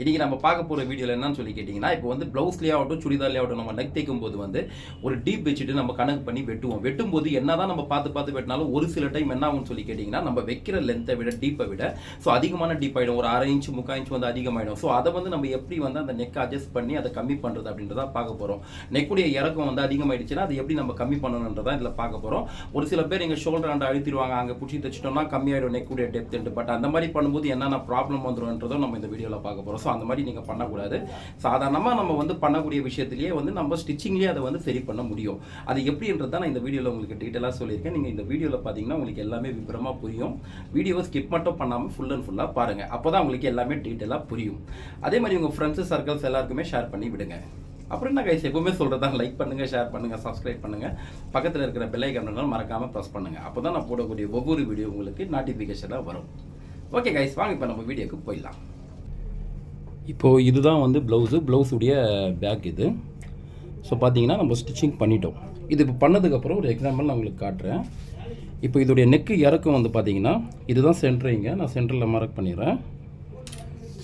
இன்றைக்கி நம்ம பார்க்க போகிற வீடியோவில் என்னன்னு சொல்லி கேட்டிங்கன்னா இப்போ வந்து ப்ளவுஸ்லேயே ஆகட்டும் சுடிதார்லேயே ஆகட்டும் நம்ம நெக் தைக்கும் போது வந்து ஒரு டீப் வச்சுட்டு நம்ம கணக்கு பண்ணி வெட்டுவோம். வெட்டும்போது என்னதான் நம்ம பார்த்து பார்த்து வெட்டினாலும் ஒரு சில டைம் என்ன ஆகும்னு சொல்லி கேட்டிங்கன்னா நம்ம வைக்கிற லென்த்தை விட டீப்பை விட ஸோ அதிகமான டீப் ஆகிடும் ஒரு அரை இன்ச் முக்கால் இன்ச் வந்து அதிகமாகிடும் ஸோ அதை வந்து நம்ம எப்படி வந்து அந்த நெக் அட்ஜஸ்ட் பண்ணி அதை கம்மி பண்ணுறது அப்படின்றத பார்க்க போகிறோம் நெக்குடைய இறக்கம் வந்து அதிகமாயிடுச்சுன்னா அதை எப்படி நம்ம கம்மி பண்ணணுன்றதான் இதில் பார்க்க போகிறோம் ஒரு சில பேர் எங்கள் ஷோல்டர் அண்ட் அழுத்திடுவாங்க அங்கே பிடிச்சி தைச்சிட்டோம்னா கம்மியாயிடும் நெக்குடைய டெப்த் பட் அந்த மாதிரி பண்ணும்போது என்னென்ன ப்ராப்ளம் வந்துடும்ன்றதும் நம்ம இந்த வீடியோவில் பார்க்க போகிறோம் ஸோ அந்த மாதிரி நீங்கள் பண்ணக்கூடாது. சாதாரணமாக நம்ம வந்து பண்ணக்கூடிய விஷயத்திலேயே வந்து நம்ம ஸ்டிச்சிங்லேயே அதை வந்து சரி பண்ண முடியும். அது எப்படின்றது தான் நான் இந்த வீடியோவில் உங்களுக்கு டீட்டெயிலாக சொல்லியிருக்கேன். நீங்கள் இந்த வீடியோவில் பார்த்தீங்கன்னா உங்களுக்கு எல்லாமே விபரமாக புரியும். வீடியோவை ஸ்கிப் மட்டும் பண்ணாமல் ஃபுல் அண்ட் ஃபுல்லாக பாருங்கள் அப்போ தான் உங்களுக்கு எல்லாமே டீட்டெயிலாக புரியும். அதே மாதிரி உங்கள் ஃப்ரெண்ட்ஸு சர்க்கிள்ஸ் எல்லாருக்குமே ஷேர் பண்ணி விடுங்க. அப்புறம் என்ன கைஸ் எப்பவுமே சொல்கிறது தான் லைக் பண்ணுங்கள் ஷேர் பண்ணுங்கள் சப்ஸ்கிரைப் பண்ணுங்கள் பக்கத்தில் இருக்கிற பெல் ஐக்கன் மறக்காமல் ப்ரெஸ் பண்ணுங்கள் அப்போ தான் நான் போடக்கூடிய ஒவ்வொரு வீடியோ உங்களுக்கு நோட்டிஃபிகேஷனாக வரும். ஓகே கைஸ் வாங்க இப்போ நம்ம வீடியோக்கு போயிடலாம். இப்போது இதுதான் வந்து ப்ளவுஸு ப்ளவுஸுடைய பேக் இது. ஸோ பார்த்தீங்கன்னா நம்ம ஸ்டிச்சிங் பண்ணிட்டோம். இது இப்போ பண்ணதுக்கப்புறம் ஒரு எக்ஸாம்பிள் நான் உங்களுக்கு காட்டுறேன். இப்போ இதோடைய நெக்கு இறக்கம் வந்து பார்த்தீங்கன்னா இதுதான் சென்டரிங்க நான் சென்டரில் மார்க் பண்ணிடுறேன்.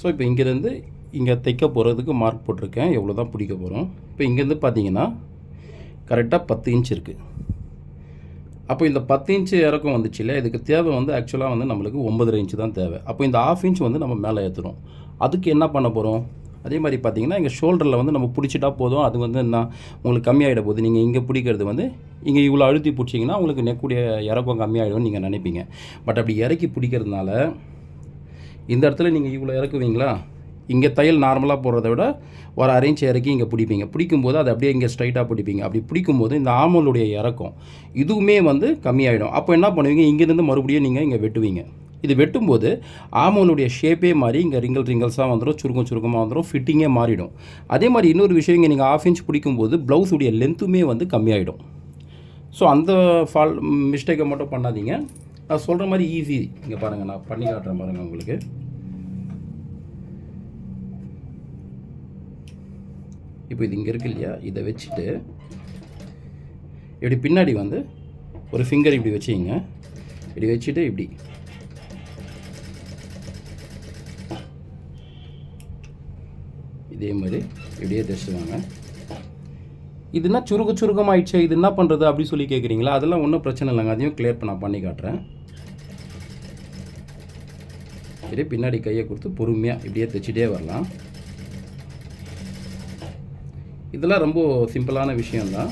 ஸோ இப்போ இங்கேருந்து இங்கே தைக்க போகிறதுக்கு மார்க் போட்டிருக்கேன். எவ்வளோ தான் பிடிக்க போகிறோம் இப்போ இங்கேருந்து பார்த்தீங்கன்னா கரெக்டாக பத்து இன்ச் இருக்குது அப்போ இந்த பத்து இன்ச்சு இறக்கம் வந்துச்சு இல்லையா? இதுக்கு தேவை வந்து ஆக்சுவலாக வந்து நம்மளுக்கு ஒன்பதரை இன்ச்சு தான் தேவை. அப்போ இந்த ஆஃப் இன்ச் வந்து நம்ம மேலே ஏற்றுறோம் அதுக்கு என்ன பண்ண போகிறோம் அதே மாதிரி பார்த்தீங்கன்னா இங்கே ஷோல்டரில் வந்து நம்ம பிடிச்சிட்டா போதும். அது வந்து என்ன? உங்களுக்கு கம்மியாகிட போகுது. நீங்கள் இங்கே பிடிக்கிறது வந்து இங்கே இவ்வளோ அழுத்தி பிடிச்சிங்கன்னா உங்களுக்கு நெக்கூடிய இறக்கம் கம்மியாகிடும்னு நீங்கள் நினைப்பீங்க. பட் அப்படி இறக்கி பிடிக்கிறதுனால இந்த இடத்துல நீங்கள் இவ்வளோ இறக்குவீங்களா? இங்கே தையல் நார்மலாக போடுறத விட ஒரு அரை இன்ச் இறக்கி இங்கே பிடிப்பீங்க. பிடிக்கும்போது அதை அப்படியே இங்கே ஸ்ட்ரைட்டாக பிடிப்பீங்க. அப்படி பிடிக்கும்போது இந்த ஆமலுடைய இறக்கம் இதுவுமே வந்து கம்மியாயிடும். அப்போ என்ன பண்ணுவீங்க? இங்கேருந்து மறுபடியும் நீங்கள் இங்கே வெட்டுவீங்க. இது வெட்டும்போது ஆமோனுடைய ஷேப்பே மாறி இங்கே ரிங்கல் ரிங்கல்ஸாக வந்துடும் சுருக்கம் சுருக்கமாக வந்துடும் ஃபிட்டிங்கே மாறிடும். அதே மாதிரி இன்னொரு விஷயம் இங்கே நீங்கள் ஆஃப் இன்ச் பிடிக்கும்போது ப்ளவுஸுடைய லென்த்துமே வந்து கம்மியாயிடும். ஸோ அந்த ஃபால் மிஸ்டேக்கை மட்டும் பண்ணாதீங்க. நான் சொல்கிற மாதிரி ஈஸி இங்கே பாருங்கள் நான் பண்ணி காட்டுறேன் பாருங்கள் உங்களுக்கு. இப்போ இது இங்கே இருக்கு இல்லையா? இதை வச்சுட்டு இப்படி பின்னாடி வந்து ஒரு ஃபிங்கர் இப்படி வச்சுக்கிங்க இப்படி வச்சுட்டு இப்படி. இதே மாதிரி இப்படியே தைச்சிடுவாங்க. இதுனா சுருக்க சுருக்கமாயிடுச்சு இது என்ன பண்ணுறது அப்படின்னு சொல்லி கேட்குறீங்களா அதெல்லாம் ஒன்றும் பிரச்சனை இல்லைங்க. அதையும் கிளியர் நான் பண்ணி காட்டுறேன். இதே பின்னாடி கையை கொடுத்து பொறுமையாக இப்படியே தைச்சிட்டே வரலாம். இதெல்லாம் ரொம்ப சிம்பிளான விஷயந்தான்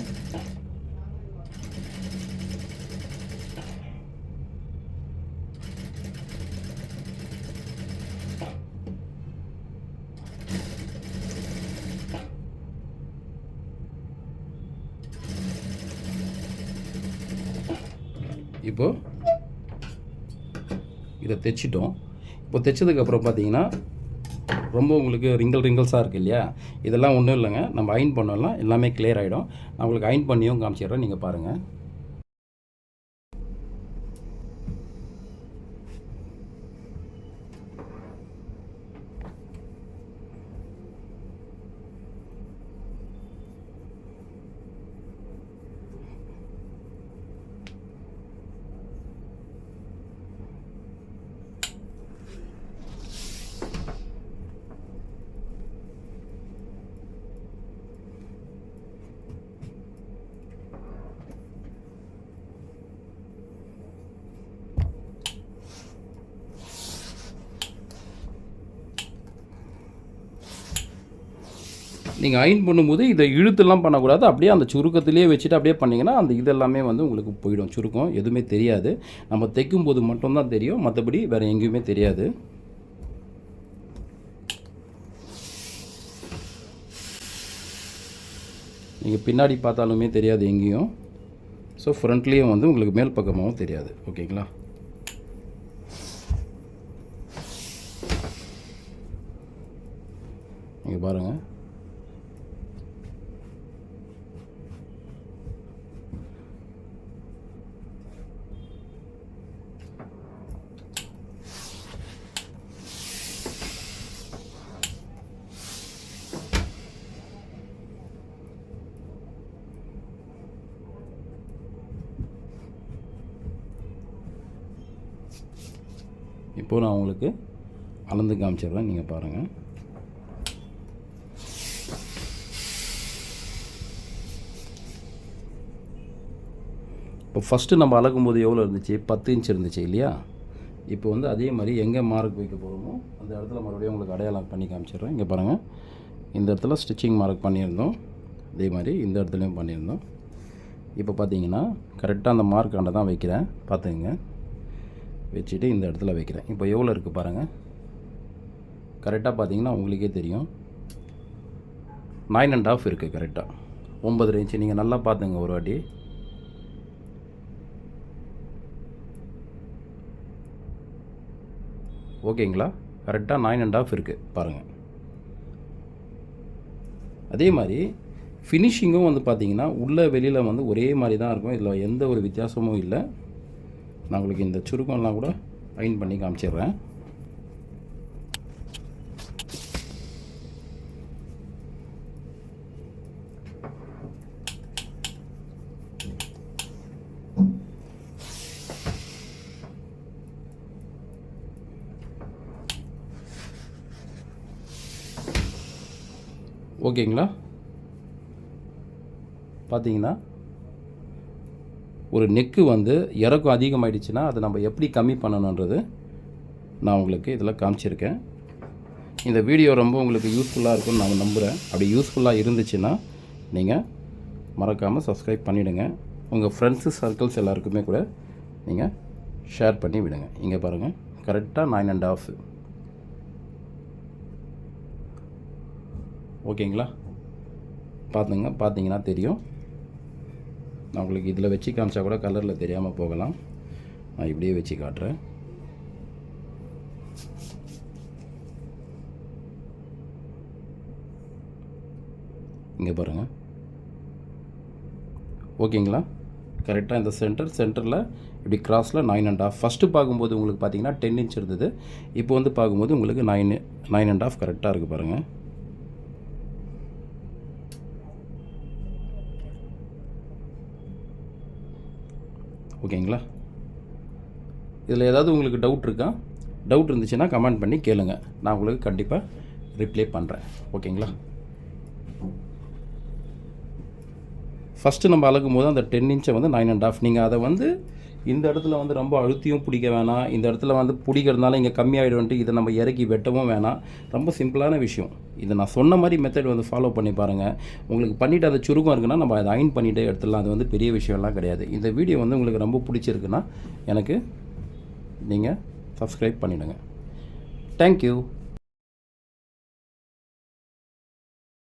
இப்போ இதை தைச்சிட்டோம். இப்போ தைச்சதுக்கப்புறம் பார்த்தீங்கன்னா ரொம்ப உங்களுக்கு ரிங்கல் ரிங்கல்ஸாக இருக்குது இல்லையா? இதெல்லாம் ஒன்றும் இல்லைங்க. நம்ம அயன் பண்ணலாம். எல்லாமே கிளியர் ஆகிடும் நான் உங்களுக்கு அயன் பண்ணியும் காமிச்சிடுறேன். நீங்கள் பாருங்கள் நீங்கள் அயன் பண்ணும்போது இதை இழுத்துலாம் பண்ணக்கூடாது. அப்படியே அந்த சுருக்கத்திலே வச்சுட்டு அப்படியே பண்ணிங்கன்னா அந்த இதெல்லாமே வந்து உங்களுக்கு போயிடும். சுருக்கம் எதுவுமே தெரியாது. நம்ம தைக்கும் போது மட்டும்தான் தெரியும். மற்றபடி வேறு எங்கேயுமே தெரியாது. நீங்கள் பின்னாடி பார்த்தாலுமே தெரியாது எங்கேயும். ஸோ ஃப்ரண்ட்லேயும் வந்து உங்களுக்கு மேல் பக்கமாகவும் தெரியாது. ஓகேங்களா? நீங்கள் பாருங்கள் இப்போ நான் உங்களுக்கு அளந்து காமிச்சிடுறேன். நீங்கள் பாருங்கள் இப்போ ஃபஸ்ட்டு நம்ம அளக்கும்போது எவ்வளோ இருந்துச்சு? பத்து இன்ச் இருந்துச்சு இல்லையா? இப்போ வந்து அதே மாதிரி எங்கே மார்க் வைக்க போகிறோமோ அந்த இடத்துல மறுபடியும் உங்களுக்கு அடையாளம் பண்ணி காமிச்சிடுறேன். இங்கே பாருங்கள் இந்த இடத்துல ஸ்டிச்சிங் மார்க் பண்ணியிருந்தோம். அதே மாதிரி இந்த இடத்துலையும் பண்ணியிருந்தோம். இப்போ பார்த்தீங்கன்னா கரெக்டாக அந்த மார்க்காண்ட தான் வைக்கிறேன். பார்த்துங்க வச்சுட்டு இந்த இடத்துல வைக்கிறேன். இப்போ எவ்வளோ இருக்குது பாருங்கள் கரெக்டாக பார்த்தீங்கன்னா உங்களுக்கே தெரியும். நைன் அண்ட் ஆஃப் இருக்குது கரெக்டாக ஒம்பது இன்ச்சு நீங்கள் நல்லா பார்த்துங்க ஒரு வாட்டி. ஓகேங்களா? கரெக்டாக நைன் அண்ட் ஆஃப் இருக்குது பாருங்கள் அதே மாதிரி ஃபினிஷிங்கும் வந்து பார்த்தீங்கன்னா உள்ளே வெளியில் வந்து ஒரே மாதிரி தான் இருக்கும். இதில் எந்த ஒரு வித்தியாசமும் இல்லை. நான் உங்களுக்கு இந்த சுருக்கம்லாம் கூட அயன் பண்ணி காமிச்சிடுறேன். ஓகேங்களா? பார்த்தீங்கன்னா ஒரு நெக்கு வந்து இறக்கம் அதிகமாகிடுச்சுன்னா அதை நம்ம எப்படி கம்மி பண்ணணுன்றது நான் உங்களுக்கு இதில் காமிச்சிருக்கேன். இந்த வீடியோ ரொம்ப உங்களுக்கு யூஸ்ஃபுல்லாக இருக்கும்னு நான் நம்புகிறேன் அப்படி யூஸ்ஃபுல்லாக இருந்துச்சுன்னா நீங்கள் மறக்காமல் சப்ஸ்கிரைப் பண்ணிவிடுங்க உங்கள் ஃப்ரெண்ட்ஸு சர்க்கிள்ஸ் எல்லாருக்குமே கூட நீங்கள் ஷேர் பண்ணி விடுங்க. இங்கே பாருங்கள் கரெக்டாக நைன் அண்ட் ஆஃப் ஓகேங்களா பார்த்துங்க பார்த்தீங்கன்னா தெரியும். நான் உங்களுக்கு இதில் வச்சு காமிச்சா கூட கலரில் தெரியாமல் போகலாம். நான் இப்படியே வச்சு காட்டுறேன். இங்கே பாருங்கள் ஓகேங்களா? கரெக்டாக இந்த சென்டர் சென்டரில் இப்படி கிராஸில் நைன் அண்ட் ஆஃப் ஃபஸ்ட்டு பார்க்கும்போது உங்களுக்கு பார்த்தீங்கன்னா டென் இன்ச் இருந்தது. இப்போ வந்து பார்க்கும்போது உங்களுக்கு நைன் நைன் அண்ட் ஆஃப் கரெக்டாக இருக்குது பாருங்கள் ஓகேங்களா? இதில் ஏதாவது உங்களுக்கு டவுட் இருக்கா? டவுட் இருந்துச்சுன்னா கமெண்ட் பண்ணி கேளுங்கள் நான் உங்களுக்கு கண்டிப்பாக ரிப்ளை பண்ணுறேன் ஓகேங்களா? ஃபஸ்ட்டு நம்ம அளக்கும் போது அந்த டென் இன்ச்சை வந்து நைன் அண்ட் ஆஃப் நீங்கள் அதை வந்து இந்த இடத்துல வந்து ரொம்ப அழுத்தியும் பிடிக்க வேணாம். இந்த இடத்துல வந்து பிடிக்கிறதுனால இங்கே கம்மியாகிடும்ட்டு இதை நம்ம இறக்கி வெட்டவும் வேணாம். ரொம்ப சிம்பிளான விஷயம். இதை நான் சொன்ன மாதிரி மெத்தட் வந்து ஃபாலோ பண்ணி பாருங்கள் உங்களுக்கு பண்ணிவிட்டு அந்த சுருக்கம் இருக்குன்னா நம்ம அதை அயன் பண்ணிவிட்டு எடுத்துடலாம். அது வந்து பெரிய விஷயம்லாம் கிடையாது. இந்த வீடியோ வந்து உங்களுக்கு ரொம்ப பிடிச்சிருக்குன்னா எனக்கு நீங்கள் சப்ஸ்கிரைப் பண்ணிவிடுங்க தேங்க்யூ